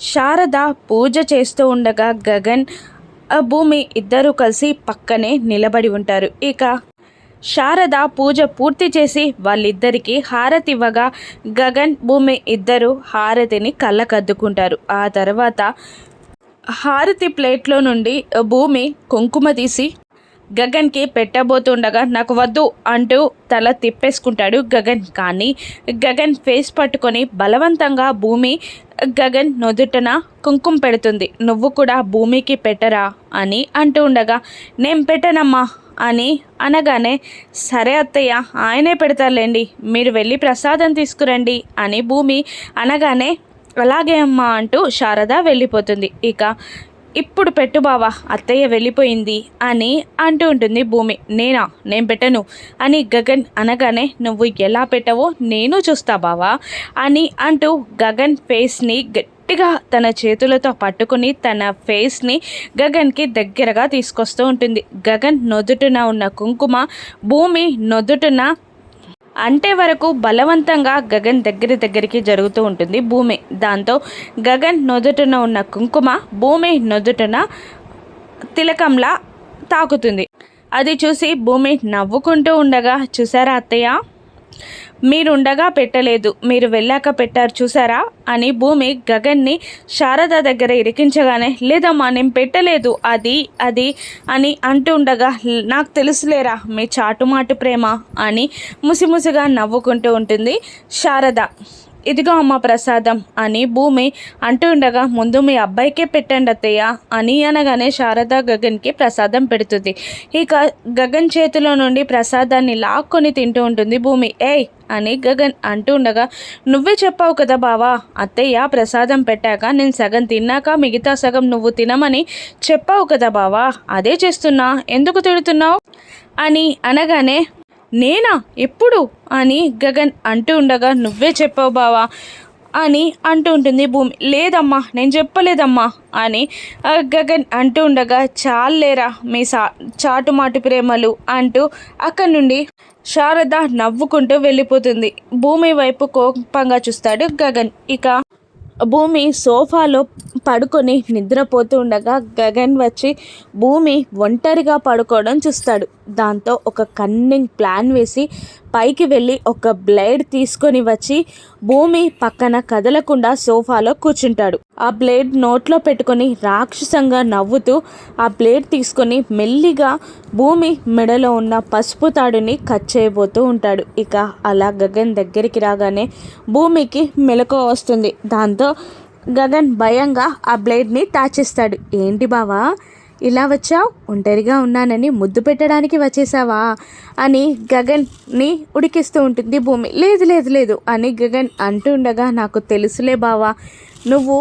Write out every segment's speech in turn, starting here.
శారద పూజ చేస్తూ ఉండగా గగన్ భూమి ఇద్దరూ కలిసి పక్కనే నిలబడి ఉంటారు. ఇక శారద పూజ పూర్తి చేసి వాళ్ళిద్దరికీ హారతి ఇవ్వగా గగన్ భూమి ఇద్దరు హారతిని కళ్ళకద్దుకుంటారు. ఆ తర్వాత హారతి ప్లేట్లో నుండి భూమి కుంకుమ తీసి గగన్కి పెట్టబోతుండగా నాకు వద్దు అంటూ తల తిప్పేసుకుంటాడు గగన్. కానీ గగన్ ఫేస్ పట్టుకొని బలవంతంగా భూమి గగన్ నుదుటన కుంకుమ పెడుతుంది. నువ్వు కూడా భూమికి పెట్టరా అని అంటూ ఉండగా నేను పెట్టనమ్మా అని అనగానే సరే అత్తయ్య ఆయనే పెడతారులేండి. మీరు వెళ్ళి ప్రసాదం తీసుకురండి అని భూమి అనగానే అలాగే అమ్మా అంటూ శారద వెళ్ళిపోతుంది. ఇక ఇప్పుడు పెట్టు బావా అత్తయ్య వెళ్ళిపోయింది అని అంటూ ఉంటుంది భూమి. నేనా? నేను పెట్టను అని గగన్ అనగానే నువ్వు ఎలా పెట్టవో నేను చూస్తా బావా అని అంటూ గగన్ ఫేస్ని గట్టిగా తన చేతులతో పట్టుకుని తన ఫేస్ని గగన్కి దగ్గరగా తీసుకొస్తూ ఉంటుంది. గగన్ నొదుటున ఉన్న కుంకుమ భూమి నొదుటున అంటే వరకు బలవంతంగా గగన్ దగ్గర దగ్గరికి జరుగుతూ ఉంటుంది భూమి. దాంతో గగన్ నొదుటన ఉన్న కుంకుమ భూమి నొదుటన తిలకంలా తాకుతుంది. అది చూసి భూమి నవ్వుకుంటూ ఉండగా చూసారా అత్తయ్య? మీరుండగా పెట్టలేదు మీరు వెళ్ళాక పెట్టారు చూసారా? అని భూమి గగన్ని శారద దగ్గర ఇరికించగానే లేదమ్మా నేను పెట్టలేదు అది అది అని అంటూ ఉండగా నాకు తెలుసులేరా మీ చాటుమాటు ప్రేమ అని ముసిముసిగా నవ్వుకుంటూ ఉంటుంది శారద. ఇదిగో అమ్మ ప్రసాదం అని భూమి అంటూ ఉండగా ముందు మీ అబ్బాయికే పెట్టండి అత్తయ్య అని అనగానే శారద గగన్కి ప్రసాదం పెడుతుంది. ఇక గగన్ చేతిలో నుండి ప్రసాదాన్ని లాక్కొని తింటూ ఉంటుంది భూమి. ఏయ్ అని గగన్ అంటూ ఉండగా నువ్వే చెప్పావు కదా బావా అత్తయ్య ప్రసాదం పెట్టాక నేను సగం తిన్నాక మిగతా సగం నువ్వు తినమని చెప్పావు కదా బావా అదే చేస్తున్నా ఎందుకు తిడుతున్నావు? అని అనగానే నేనా? ఎప్పుడు? అని గగన్ అంటూ ఉండగా నువ్వే చెప్పావు బావా అని అంటూ ఉంటుంది భూమి. లేదమ్మా నేను చెప్పలేదమ్మా అని ఆ, గగన్ అంటూ ఉండగా చాలేరా మీ సా చాటుమాటు ప్రేమలు అంటూ అక్కడి నుండి శారద నవ్వుకుంటూ వెళ్ళిపోతుంది. భూమి వైపు కోపంగా చూస్తాడు గగన్. ఇక భూమి సోఫాలో పడుకొని నిద్రపోతూ ఉండగా గగన్ వచ్చి భూమి ఒంటరిగా పడుకోవడం చూస్తాడు. దాంతో ఒక కన్నింగ్ ప్లాన్ వేసి పైకి వెళ్ళి ఒక బ్లేడ్ తీసుకొని వచ్చి భూమి పక్కన కదలకుండా సోఫాలో కూర్చుంటాడు. ఆ బ్లేడ్ నోట్లో పెట్టుకొని రాక్షసంగా నవ్వుతూ ఆ బ్లేడ్ తీసుకొని మెల్లిగా భూమి మెడలో ఉన్న పసుపు తాడుని కట్ చేయబోతూ ఉంటాడు. ఇక అలా గగన్ దగ్గరికి రాగానే భూమికి మెలకువ వస్తుంది. దాంతో గగన్ భయంగా ఆ బ్లేడ్ని తాచేస్తాడు. ఏంటి బావా? ఇలా వచ్చావు? ఒంటరిగా ఉన్నానని ముద్దు పెట్టడానికి వచ్చేసావా? అని గగన్ని ఉడికిస్తూ ఉంటుంది భూమి. లేదు లేదు లేదు అని గగన్ అంటూ ఉండగా నాకు తెలుసులే బావా. నువ్వు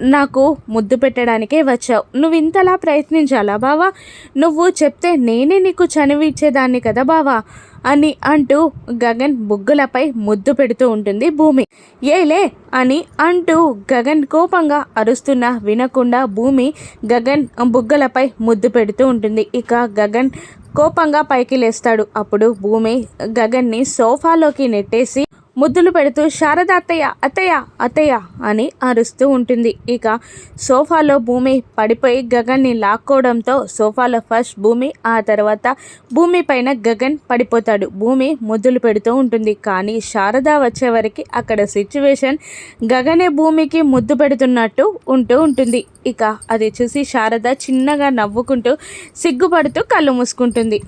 నాకు ముద్దు పెట్టడానికే వచ్చావు. నువ్వు ఇంతలా ప్రయత్నించాలా బావా? నువ్వు చెప్తే నేనే నీకు చనువు ఇచ్చేదాన్ని కదా బావా? అని అంటూ గగన్ బుగ్గలపై ముద్దు పెడుతూ ఉంటుంది భూమి. ఏలే అని అంటూ గగన్ కోపంగా అరుస్తున్నా వినకుండా భూమి గగన్ బుగ్గలపై ముద్దు పెడుతూ ఉంటుంది. ఇక గగన్ కోపంగా పైకి లేస్తాడు. అప్పుడు భూమి గగన్ని సోఫాలోకి నెట్టేసి ముద్దులు పెడుతూ శారద అత్తయ్య అత్తయ్య అత్తయ్య అని అరుస్తూ ఉంటుంది. ఇక సోఫాలో భూమి పడిపోయి గగన్ని లాక్కోవడంతో సోఫాలో ఫస్ట్ భూమి ఆ తర్వాత భూమి పైన గగన్ పడిపోతాడు. భూమి ముద్దులు పెడుతూ ఉంటుంది. కానీ శారద వచ్చేవరకు అక్కడ సిచ్యువేషన్ గగనే భూమికి ముద్దు పెడుతున్నట్టు ఉంటూ ఉంటుంది. ఇక అది చూసి శారద చిన్నగా నవ్వుకుంటూ సిగ్గుపడుతూ కళ్ళు మూసుకుంటుంది.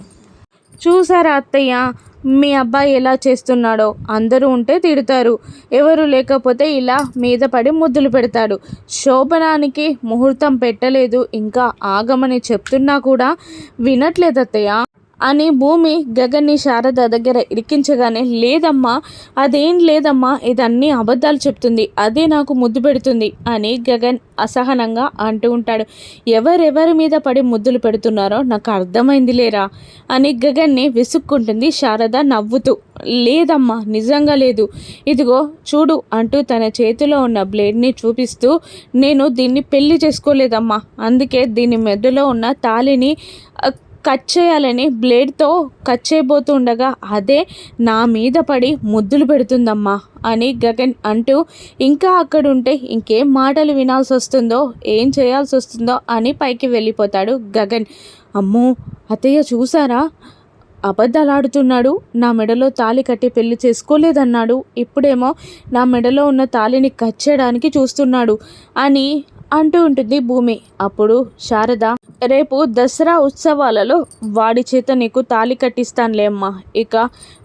చూసారా అత్తయ్య మీ అబ్బాయి ఎలా చేస్తున్నాడో అందరూ ఉంటే తిడతారు. ఎవరు లేకపోతే ఇలా మీద పడి ముద్దులు పెడతాడు. శోభనానికి ముహూర్తం పెట్టలేదు. ఇంకా ఆగమని చెప్తున్నా కూడా వినట్లేదు అత్తయ్య అని భూమి గగన్ని శారద దగ్గర ఇరికించగానే లేదమ్మా అదేం లేదమ్మా ఇదన్నీ అబద్ధాలు చెప్తుంది అదే నాకు ముద్దు పెడుతుంది అని గగన్ అసహనంగా అంటూ ఉంటాడు. ఎవరెవరి మీద పడి ముద్దులు పెడుతున్నారో నాకు అర్థమైంది లేరా అని గగన్ని విసుక్కుంటుంది శారద నవ్వుతూ. లేదమ్మా నిజంగా లేదు. ఇదిగో చూడు అంటూ తన చేతిలో ఉన్న బ్లేడ్ని చూపిస్తూ నేను దీన్ని పెళ్ళి చేసుకోలేదమ్మా అందుకే దీని మెడలో ఉన్న తాళిని కట్ చేయాలని బ్లేడ్తో కట్ చేయబోతుండగా అదే నా మీద పడి ముద్దులు పెడుతుందమ్మా అని గగన్ అంటూ ఇంకా అక్కడుంటే ఇంకేం మాటలు వినాల్సి వస్తుందో ఏం చేయాల్సి వస్తుందో అని పైకి వెళ్ళిపోతాడు గగన్. అమ్మో అత్తయ్య చూసారా అబద్ధాలాడుతున్నాడు. నా మెడలో తాళి కట్టి పెళ్ళి చేసుకోలేదన్నాడు. ఇప్పుడేమో నా మెడలో ఉన్న తాళిని కట్ చేయడానికి చూస్తున్నాడు అని అంటూ ఉంటుంది భూమి. అప్పుడు శారద రేపు దసరా ఉత్సవాలలో వాడి చేత నీకు తాళి కట్టిస్తానులే అమ్మా. ఇక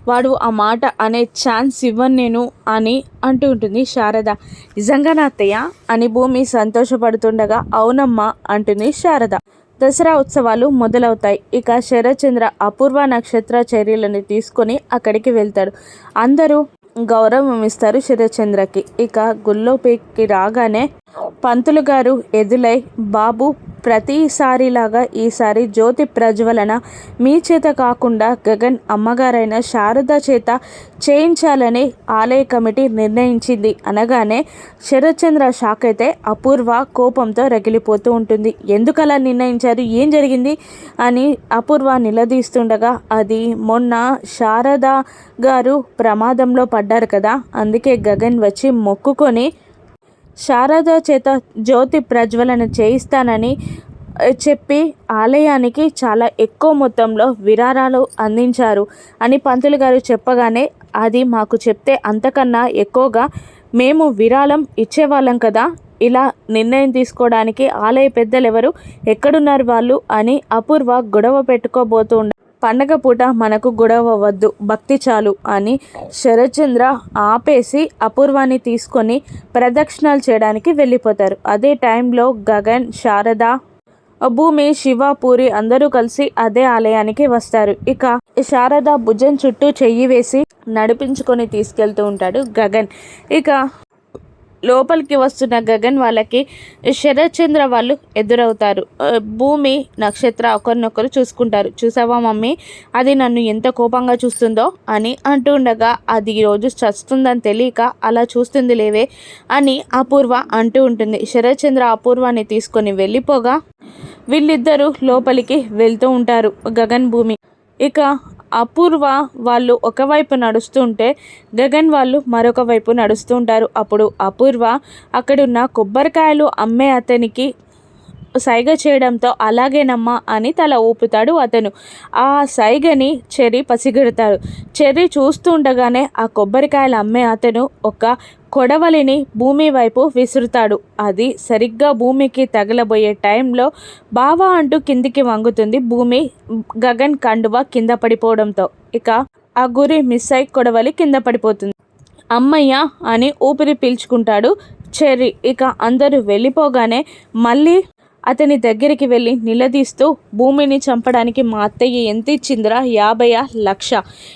వాడు ఆ మాట అనే ఛాన్స్ ఇవ్వను నేను అని అంటూ ఉంటుంది శారద. నిజంగా నా అత్తయ్య? అని భూమి సంతోషపడుతుండగా అవునమ్మా అంటుంది శారద. దసరా ఉత్సవాలు మొదలవుతాయి. ఇక శరచంద్ర అపూర్వ నక్షత్ర చర్యలను తీసుకొని అక్కడికి వెళ్తాడు. అందరూ గౌరవం ఇస్తారు శరచంద్రకి ఇక గుల్లోపేకి రాగానే పంతులు గారు ఎదులై బాబు ప్రతిసారిలాగా ఈసారి జ్యోతి ప్రజ్వలన మీ చేత కాకుండా గగన్ అమ్మగారైన శారద చేత చేయించాలని ఆలయ కమిటీ నిర్ణయించింది. అనగానే శరత్చంద్ర షాక్ అయితే అపూర్వ కోపంతో రగిలిపోతూ ఉంటుంది. ఎందుకలా నిర్ణయించారు? ఏం జరిగింది? అని అపూర్వ నిలదీస్తుండగా అది మొన్న శారద గారు ప్రమాదంలో పడ్డారు కదా అందుకే గగన్ వచ్చి మొక్కుకొని శారద చేత జ్యోతి ప్రజ్వలన చేయిస్తానని చెప్పి ఆలయానికి చాలా ఎక్కువ మొత్తంలో విరాళాలు అందించారు అని పంతులు గారు చెప్పగానే అది మాకు చెప్తే అంతకన్నా ఎక్కువగా మేము విరాళం ఇచ్చేవాళ్ళం కదా ఇలా నిర్ణయం తీసుకోవడానికి ఆలయ పెద్దలు ఎవరు ఎక్కడున్నారు వాళ్ళు అని అపూర్వ గొడవ పెట్టుకోబోతూ పండగ పూట మనకు గొడవ వద్దు భక్తి చాలు అని శరత్చంద్ర ఆపేసి అపూర్వాన్ని తీసుకొని ప్రదక్షిణాలు చేయడానికి వెళ్ళిపోతారు. అదే టైంలో గగన్ శారద భూమి శివ పూరి అందరూ కలిసి అదే ఆలయానికి వస్తారు. ఇక శారద భుజం చుట్టూ చెయ్యి వేసి నడిపించుకొని తీసుకెళ్తూ ఉంటాడు గగన్. ఇక లోపలికి వస్తున్న గగన్ వాళ్ళకి శరత్చంద్ర వాళ్ళు ఎదురవుతారు. భూమి నక్షత్ర ఒకరినొకరు చూసుకుంటారు. చూసావా మమ్మీ? అది నన్ను ఎంత కోపంగా చూస్తుందో అని అంటుండగా అది ఈరోజు చస్తుందని తెలియక అలా చూస్తుంది లేవే అని అపూర్వ అంటూ ఉంటుంది. శరత్చంద్ర అపూర్వాన్ని తీసుకొని వెళ్ళిపోగా వీళ్ళిద్దరూ లోపలికి వెళ్తూ ఉంటారు గగన్ భూమి. ఇక అపూర్వ వాళ్ళు ఒకవైపు నడుస్తుంటే గగన్ వాళ్ళు మరొక వైపు నడుస్తుంటారు. అప్పుడు అపూర్వ అక్కడున్న కొబ్బరికాయలు అమ్మే అతనికి సైగ చేయడంతో అలాగేనమ్మా అని తల ఊపుతాడు అతను. ఆ సైగని చెర్రీ పసిగెడతాడు. చెర్రీ చూస్తుండగానే ఆ కొబ్బరికాయలు అమ్మే అతను ఒక కొడవలిని భూమి వైపు విసురుతాడు. అది సరిగ్గా భూమికి తగలబోయే టైంలో బావా అంటూ కిందికి వంగుతుంది భూమి గగన్ కండువ కింద పడిపోవడంతో. ఇక ఆ గురి మిస్ అయి కొడవలి కింద పడిపోతుంది. అమ్మయ్య అని ఊపిరి పీల్చుకుంటాడు చెర్రీ. ఇక అందరూ వెళ్ళిపోగానే మళ్ళీ అతని దగ్గరికి వెళ్ళి నిలదీస్తూ భూమిని చంపడానికి మా అత్తయ్య ఎంత ఇచ్చిందిరా? యాభై లక్ష?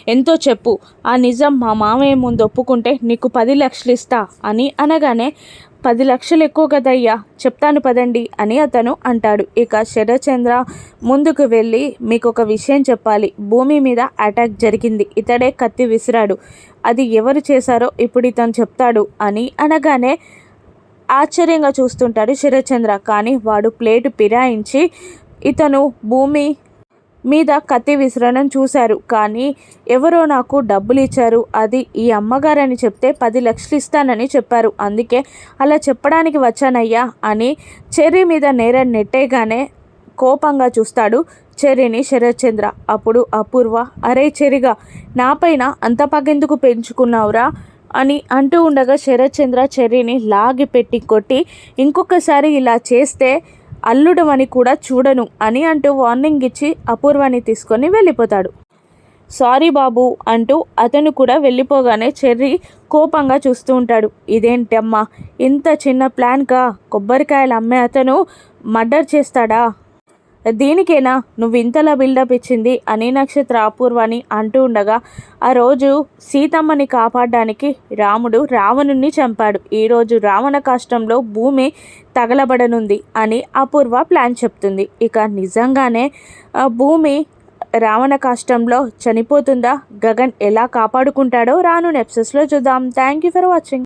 ఎంతో చెప్పు. ఆ నిజం మా మామయ్య ముందు ఒప్పుకుంటే నీకు పది లక్షలు ఇస్తా అని అనగానే పది లక్షలు ఎక్కువ కదయ్యా చెప్తాను పదండి అని అతను అంటాడు. ఇక శరచంద్ర ముందుకు వెళ్ళి మీకు ఒక విషయం చెప్పాలి. భూమి మీద అటాక్ జరిగింది. ఇతడే కత్తి విసిరాడు. అది ఎవరు చేశారో ఇప్పుడు ఇతను చెప్తాడు అని అనగానే ఆశ్చర్యంగా చూస్తుంటాడు శరత్చంద్ర. కానీ వాడు ప్లేటు పిరాయించి ఇతను భూమి మీద కత్తి విసరడం చూశారు. కానీ ఎవరో నాకు డబ్బులు ఇచ్చారు. అది ఈ అమ్మగారని చెప్తే పది లక్షలు ఇస్తానని చెప్పారు. అందుకే అలా చెప్పడానికి వచ్చానయ్యా అని చెర్రీ మీద నేర నెట్టేగానే కోపంగా చూస్తాడు చెర్రీని శరత్చంద్ర. అప్పుడు అపూర్వ అరే చెరిగా నాపైన అంత పగెందుకు పెంచుకున్నావురా? అని అంటూ ఉండగా శరత్చంద్ర చెర్రీని లాగి పెట్టి కొట్టి ఇంకొకసారి ఇలా చేస్తే అల్లుడమని కూడా చూడను అని అంటూ వార్నింగ్ ఇచ్చి అపూర్వాన్ని తీసుకొని వెళ్ళిపోతాడు. సారీ బాబు అంటూ అతను కూడా వెళ్ళిపోగానే చెర్రీ కోపంగా చూస్తూ ఉంటాడు. ఇదేంటమ్మా ఇంత చిన్న ప్లాన్గా కొబ్బరికాయలు అమ్మే అతను మర్డర్ చేస్తాడా? దీనికేనా? నువ్వు ఇంతలా బిల్డప్ ఇచ్చింది? అని నక్షత్ర అపూర్వని అంటూ ఉండగా ఆ రోజు సీతమ్మని కాపాడడానికి రాముడు రావణుణ్ణి చంపాడు. ఈరోజు రావణ కష్టంలో భూమి తగలబడనుంది అని అపూర్వ ప్లాన్ చెప్తుంది. ఇక నిజంగానే భూమి రావణ కష్టంలో చనిపోతుందా? గగన్ ఎలా కాపాడుకుంటాడో రాను నెప్సెస్లో చూద్దాం. Thank you for watching